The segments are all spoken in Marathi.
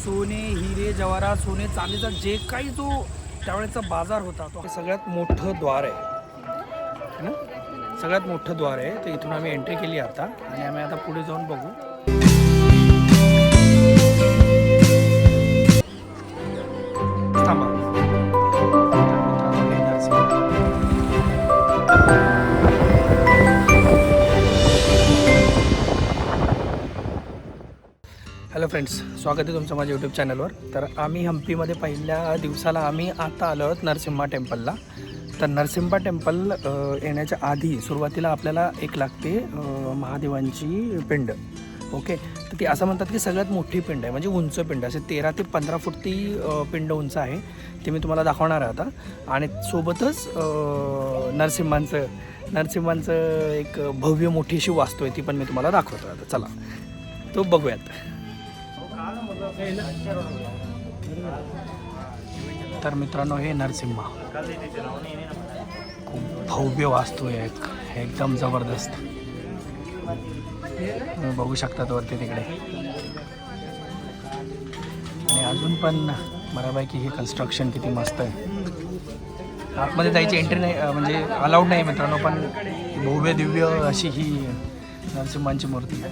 सोने हिरे जवाहरात सोने चांदीचा जे काही जो त्यावेळेचा बाजार होता तो सगळ्यात मोठं द्वार आहे. है ना? सगळ्यात मोठं द्वार आहे. तर इथून आम्ही एंट्री केली आता. आणि आम्ही आता पुढे जाऊन बघू. थांबा. हॅलो फ्रेंड्स स्वागत आहे तुमचं माझ्या यूट्यूब चॅनलवर तर आम्ही हम्पीमध्ये पहिल्या दिवसाला आम्ही आता आलो आहोत नरसिंहा टेम्पलला तर नरसिंहा टेम्पल येण्याच्या आधी सुरुवातीला आपल्याला एक लागते महादेवांची पिंड. ओके तर ती असं म्हणतात की सगळ्यात मोठी पिंड आहे. म्हणजे उंच पिंड. असे तेरा ते पंधरा फूट ती पिंड उंच आहे. ते मी तुम्हाला दाखवणार आहे आता. आणि सोबतच नरसिंहांचं नरसिंहांचं एक भव्य मोठी अशी वास्तू आहे ती पण मी तुम्हाला दाखवतो. आता चला. तो बघूयात. तर मित्रांनो हे नरसिंहा. खूप भव्य वास्तू आहे. एक एकदम जबरदस्त. तुम्ही बघू शकतात वरती तिकडे. आणि अजून पण बऱ्यापैकी हे कन्स्ट्रक्शन किती मस्त आहे. आतमध्ये जायची एंट्री नाही म्हणजे अलाउड नाही मित्रांनो पण भव्य दिव्य अशी ही नरसिंहांची मूर्ती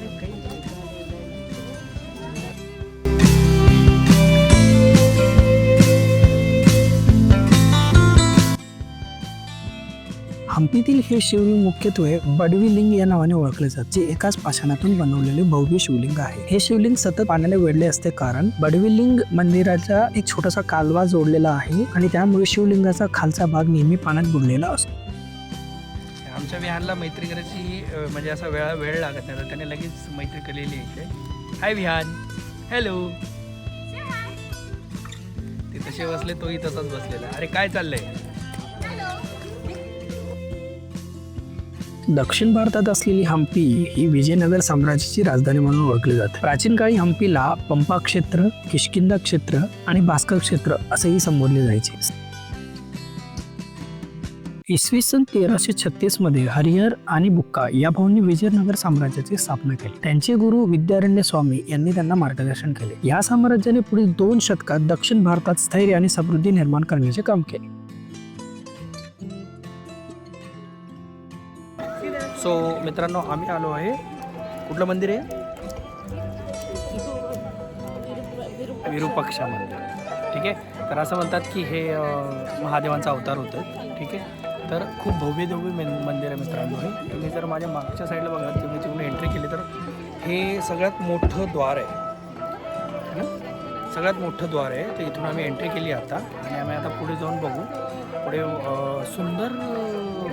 हम्पीतील हे शिवलिंग मुख्यत्वे बडवी लिंग या नावाने ओळखले जाते जे एकाच पाषाणातून बनवलेले भव्य शिवलिंग आहे. हे शिवलिंग सतत पाण्याने वेढले असते कारण बडवी लिंग मंदिराचा एक छोटासा कालवा जोडलेला आहे आणि त्यामुळे शिवलिंगाचा खालचा भाग नेहमी पाण्यात बुडलेला असतो. आमच्या विहानला मैत्री करायची म्हणजे असा वेळा वेळ लागत नाही तर त्याने लगेच मैत्री केलेली आहे इथे. हाय विहान. हॅलो ते तसे बसले तोही तसाच बसलेला. अरे काय चाललंय? दक्षिण भारतात असलेली हम्पी ही विजयनगर साम्राज्याची राजधानी म्हणून ओळखली जाते. प्राचीन काळी हम्पीला पंपा क्षेत्र किष्किंदा क्षेत्र आणि भास्कर क्षेत्र असेही संबोधले जायचे. इसवी सन तेराशे छत्तीसमध्ये हरिहर आणि बुक्का या भाऊंनी विजयनगर साम्राज्याची स्थापना केली. त्यांचे गुरु विद्यारण्य स्वामी यांनी त्यांना मार्गदर्शन केले. या साम्राज्याने पुढील दोन शतकात दक्षिण भारतात स्थैर्य आणि समृद्धी निर्माण करण्याचे काम केले. सो मित्रांनो आम्ही आलो आहे. कुठलं मंदिर आहे? विरूपाक्षा मंदिर. ठीक आहे? तर असं म्हणतात की हे महादेवांचा अवतार होतं. ठीक आहे? तर खूप भव्य दिव्य मंदिर आहे मित्रांनो हे. तुम्ही जर माझ्या मागच्या साईडला बघा तुम्ही तिकडून एंट्री केली तर हे सगळ्यात मोठं द्वार आहे. सगळ्यात मोठं द्वार आहे. तर इथून आम्ही एंट्री केली आता. आणि आम्ही आता पुढे जाऊन बघू. पुढे सुंदर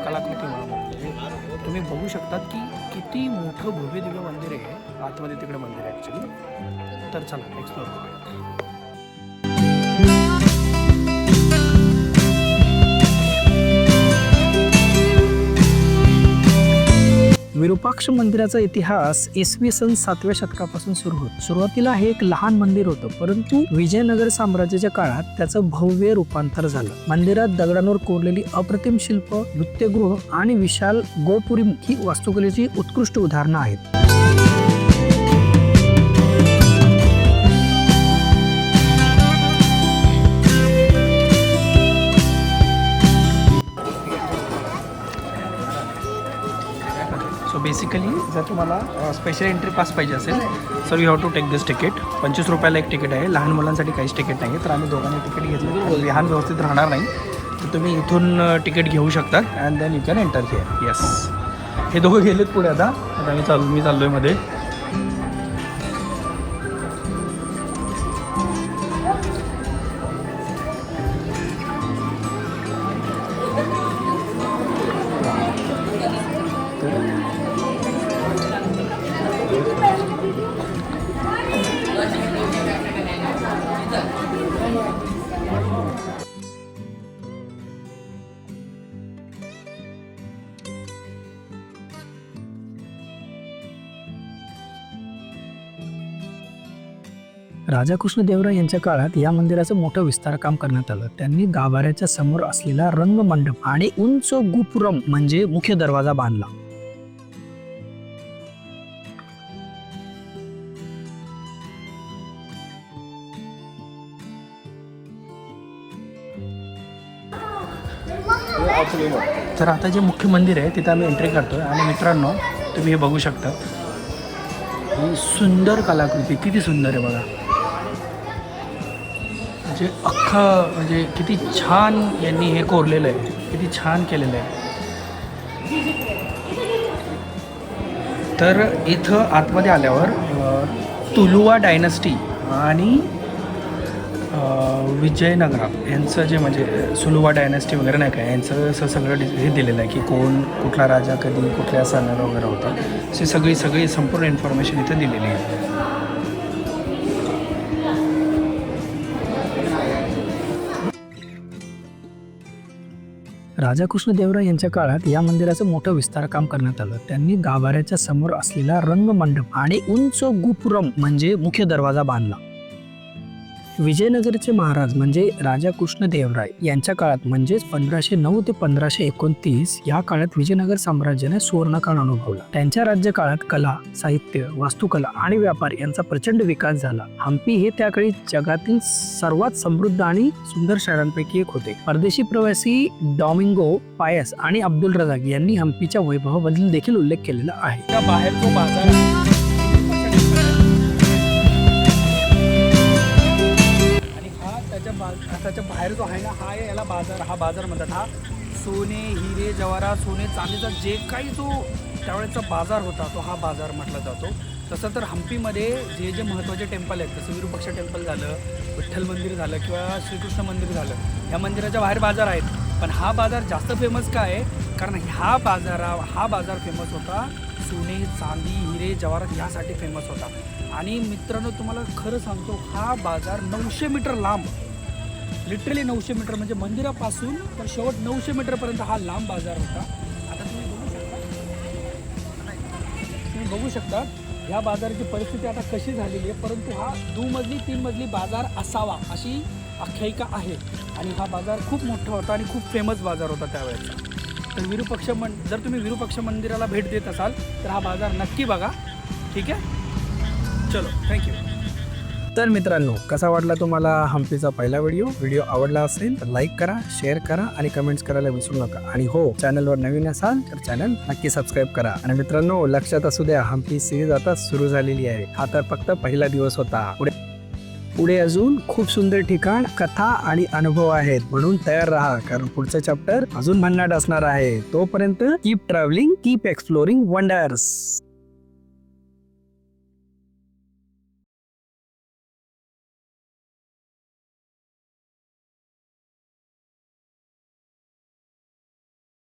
कलाकृती म्हणून म्हणजे तुम्ही बघू शकतात की किती मोठं भव्य दिव्य मंदिर आहे. आतमध्ये तिकडे मंदिर आहे ॲक्च्युली तर चला एक्सप्लोर करूया. विरूपाक्ष मंदिराचा इतिहास इसवी सन सातव्या शतकापासून सुरू होतो. सुरुवातीला हे एक लहान मंदिर होतं परंतु विजयनगर साम्राज्याच्या काळात त्याचं भव्य रूपांतर झालं. मंदिरात दगडांवर कोरलेली अप्रतिम शिल्प नृत्यगृह आणि विशाल गोपुरी ही वास्तुकलेची उत्कृष्ट उदाहरणं आहेत. बेसिकली जर तुम्हाला स्पेशल एंट्री पास पाहिजे असेल sir you have to take this ticket पंचवीस रुपयाला एक तिकीट आहे. लहान मुलांसाठी काहीच तिकीट नाही आहे तर आम्ही दोघांनी तिकीट घेतलं. लहान व्यवस्थित राहणार नाही. तर तुम्ही इथून तिकीट घेऊ शकता and then you can enter here yes हे दोघं गेलेत पुढे आता. आता मी चालू मी चाललो आहे मध्ये. राजा राजा कृष्णदेवराय यांच्या काळात या मंदिराचं मोठं विस्तार काम करण्यात आलं. त्यांनी गाभाऱ्याच्या समोर असलेला रंगमंडप आणि उंच गुपुरम म्हणजे मुख्य दरवाजा बांधला. तर आता जे मुख्य मंदिर आहे तिथं आम्ही एंट्री करतो आणि मित्रांनो तुम्ही हे बघू शकता. सुंदर कलाकृती किती सुंदर आहे बघा. जे अख्खं म्हणजे किती छान यांनी हे कोरलेलं आहे. किती छान केलेलं आहे. तर इथं आतमध्ये आल्यावर तुलुवा डायनस्टी आणि विजयनगरा यांचं जे म्हणजे सुलुवा डायनॅस्टी वगैरे नाही काय यांचं असं सगळं डि- हे दिलेलं आहे की कोण कुठला राजा कधी कुठल्या सणाला वगैरे होता. अशी सगळी सगळी संपूर्ण इन्फॉर्मेशन इथं दिलेली आहे. राजा कृष्णदेवराय यांच्या काळात या मंदिराचं मोठं विस्तार काम करण्यात आलं. त्यांनी गाभाऱ्याच्या समोर असलेला रंगमंडप आणि उंच गुपुरम म्हणजे मुख्य दरवाजा बांधला. विजयनगरचे महाराज म्हणजे राजा कृष्णदेवराय यांच्या काळात म्हणजेच पंधराशे नऊ ते पंधराशे एकोणतीस या काळात विजयनगर साम्राज्याने सुवर्णकाळ अनुभवला. त्यांच्या राज्यकाळात कला साहित्य वास्तुकला आणि व्यापार यांचा प्रचंड विकास झाला. हम्पी हे त्याकाळी जगातील सर्वात समृद्ध आणि सुंदर शहरांपैकी एक होते. परदेशी प्रवासी डॉमिंगो पायस आणि अब्दुल रजाक यांनी हम्पीच्या वैभवाबद्दल देखील उल्लेख केलेला आहे. त्या बाहेर तो बाजार महाराष्ट्राच्या बाहेर जो आहे ना हा आहे याला बाजार. हा बाजार म्हणतात हा. सोने हिरे जवारा सोने चांदीचा जे काही जो त्यावेळेचा बाजार होता तो हा बाजार म्हटला जातो. तसं तर हम्पीमध्ये जे जे महत्त्वाचे टेम्पल आहेत जसं विरूपक्ष टेम्पल झालं विठ्ठल मंदिर झालं किंवा श्रीकृष्ण मंदिर झालं या मंदिराच्या बाहेर बाजार आहेत. पण हा बाजार जास्त फेमस का आहे? कारण ह्या बाजारा हा बाजार फेमस होता सोने चांदी हिरे जवाहरात यासाठी फेमस होता. आणि मित्रांनो तुम्हाला खरं सांगतो हा बाजार नऊशे मीटर लांब. लिटरली नऊशे मीटर म्हणजे मंदिरापासून तर शेवट नऊशे मीटरपर्यंत हा लांब बाजार होता. आता तुम्ही बघू शकता. तुम्ही बघू शकता ह्या बाजाराची परिस्थिती आता कशी झालेली आहे परंतु हा दुमजली तीन मजली बाजार असावा अशी आख्यायिका आहे. आणि हा बाजार खूप मोठा होता आणि खूप फेमस बाजार होता त्यावेळेचा. तर विरूपक्ष मन जर तुम्ही विरूपक्ष मंदिराला भेट देत असाल तर हा बाजार नक्की बघा. ठीक आहे? चलो थँक्यू तर मित्रांनो कसा वाटला तुम्हाला हम्पीचा पहिला व्हिडिओ? व्हिडिओ आवडला असेल तर लाईक करा शेअर करा आणि कमेंट्स करायला विसरू नका. आणि हो चॅनलवर नवीन असाल तर चॅनल नक्की सबस्क्राईब करा. आणि मित्रांनो लक्षात असू द्या हम्पी सिरीज आता सुरू झालेली आहे. हा तर फक्त पहिला दिवस होता. पुढे पुढे अजून खूप सुंदर ठिकाण कथा आणि अनुभव आहेत म्हणून तयार राहा. कारण पुढचं चॅप्टर अजून भन्नाट असणार आहे. तोपर्यंत keep travelling keep exploring wonders